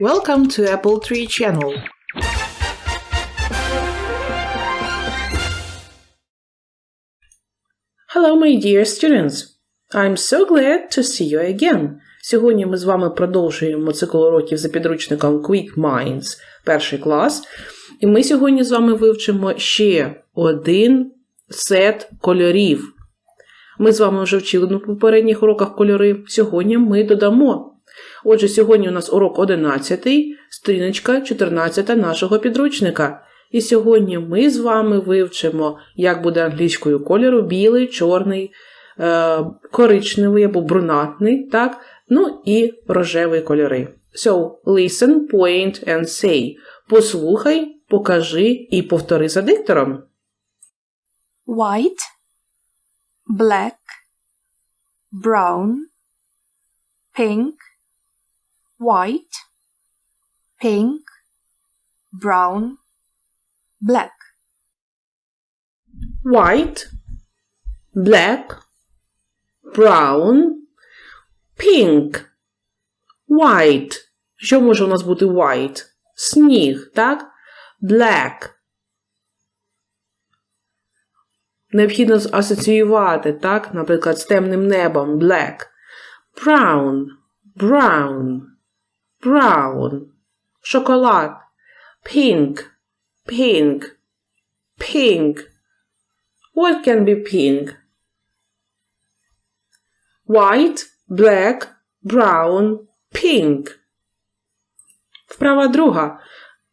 Welcome to Apple Tree Channel. Hello, my dear students. I'm so glad to see you again. Сьогодні ми з вами продовжуємо цикл уроків за підручником Quick Minds, перший клас. І ми сьогодні з вами вивчимо ще один сет кольорів. Ми з вами вже вчили на попередніх уроках кольори. Сьогодні ми додамо. Отже, сьогодні у нас урок 11, сторіночка 14 нашого підручника. І сьогодні ми з вами вивчимо, як буде англійською кольору білий, чорний, е, коричневий або брунатний, так? Ну і рожевий кольори. So, listen, point and say. Послухай, покажи і повтори за диктором. white, black, brown, pink, white, pink, brown, black. White, black, brown, pink, white. Що може у нас бути white? Сніг, так? Black. Необхідно асоціювати, так? Наприклад, з темним небом black. Brown, brown, brown. Шоколад. Pink, pink, pink. What can be pink? White, black, brown, pink. Вправа друга.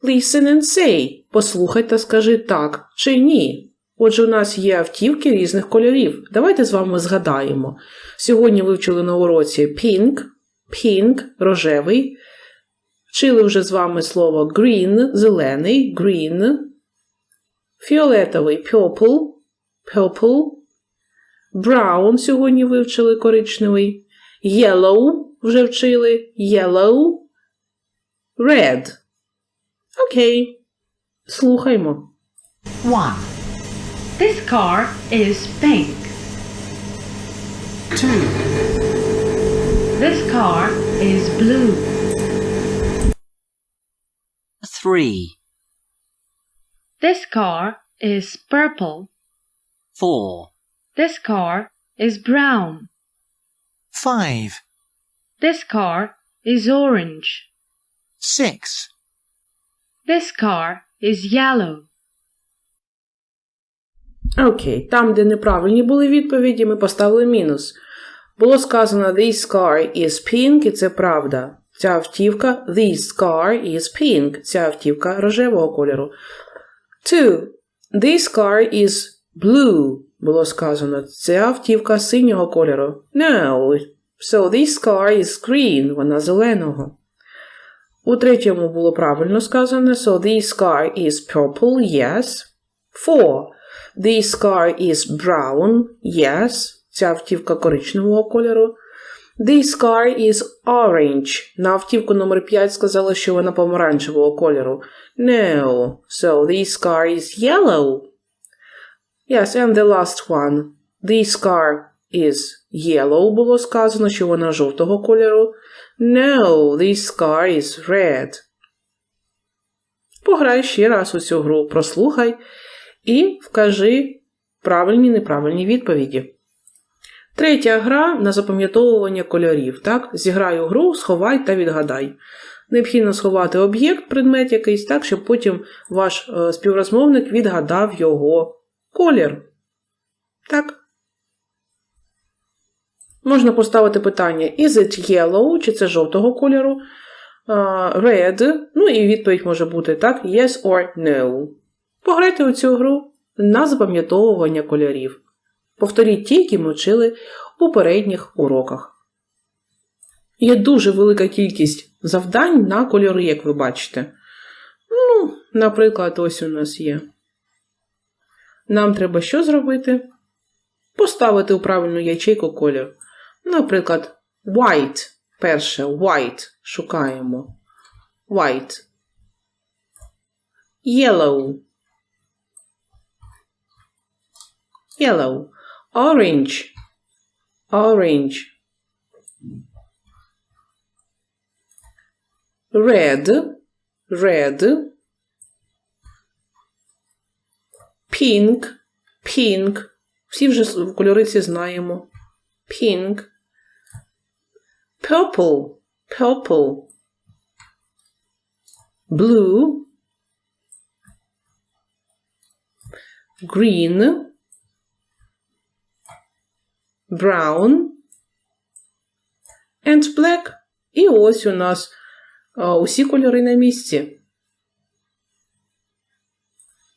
Listen and say. Послухай та скажи так чи ні. Отже, у нас є автівки різних кольорів. Давайте з вами згадаємо. Сьогодні вивчили на уроці pink, pink, рожевий. Вчили вже з вами слово green, зелений, green, фіолетовий purple, purple, brown сьогодні вивчили коричневий, yellow вже вчили, yellow, red. Окей. Слухаймо. 1. This car is pink. 2, This car is blue. 3, This car is purple. 4, This car is brown. 5, This car is orange. 6, This car is yellow. Окей, там, де неправильні були відповіді, ми поставили мінус. Було сказано This car is pink, і це правда. Ця автівка This car is pink. Ця автівка рожевого кольору. Two. This car is blue. Було сказано. Ця автівка синього кольору. No. So this car is green. Вона зеленого. У третьому було правильно сказано. So this car is purple. Yes. Four. This car is brown. Yes. Ця автівка коричневого кольору. This car is orange. На автівку номер 5 сказали, що вона помаранчевого кольору. No. So this car is yellow. Yes, and the last one. This car is yellow. Було сказано, що вона жовтого кольору. No, this car is red. Пограй ще раз у цю гру, прослухай і вкажи правильні неправильні відповіді. Третя гра на запам'ятовування кольорів. Так? Зіграй у гру, сховай та відгадай. Необхідно сховати об'єкт, предмет якийсь, так, щоб потім ваш е, співрозмовник відгадав його колір. Так. Можна поставити питання: Is it yellow? Чи це жовтого кольору? Е, Red. Ну і відповідь може бути так: Yes or no. Пограйте у цю гру на запам'ятовування кольорів. Повторіть ті, які ми вчили у попередніх уроках. Є дуже велика кількість завдань на кольори, як ви бачите. Ну, наприклад, ось у нас є. Нам треба що зробити? Поставити у правильну ячейку колір. Наприклад, white. Перше white. Шукаємо. White. Yellow. Yellow. Orange. Orange. red, red, pink, pink. Всі вже с- кольори ці знаємо. Pink. Purple, purple. Blue. Green. Brown. And black. І ось у нас а, усі кольори на місці.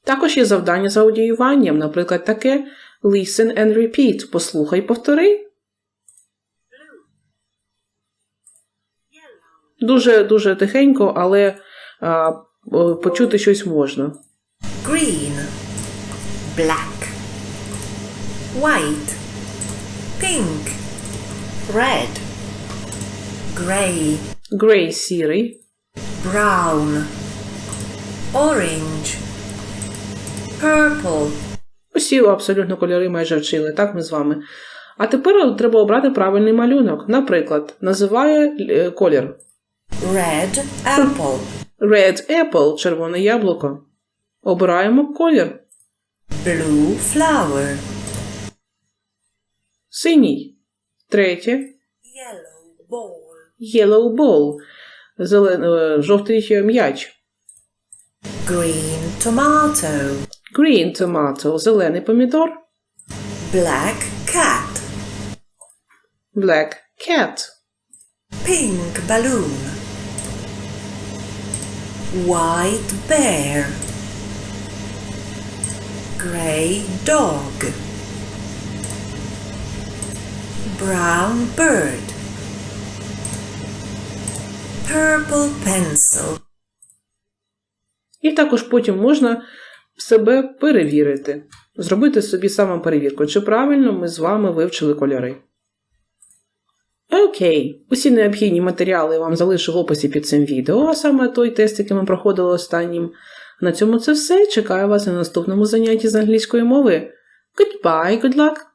Також є завдання з аудіюванням, наприклад, таке Listen and repeat. Послухай, повтори. Дуже дуже тихенько, але а, почути щось можна. green, black, white, pink, red, grey, Грей сірий, brown, orange, purple, Усі абсолютно кольори майже вчили, так ми з вами. А тепер треба обрати правильний малюнок. Наприклад, називає е, колір red apple, Red Apple червоне яблуко. Обираємо колір. blue flower, Синій. Третє. yellow ball, Yellow ball. Зелен... е, Жовтий м'яч. green tomato, Green tomato. Зелений помідор. black cat, Black cat. pink balloon, white bear, grey dog, Brown bird, purple pencil, І також потім можна себе перевірити. Зробити собі самоперевірку, чи правильно ми з вами вивчили кольори. Окей, усі необхідні матеріали я вам залишу в описі під цим відео, а саме той тест, який ми проходили останнім. На цьому це все. Чекаю вас на наступному занятті з англійської мови. Goodbye, good luck!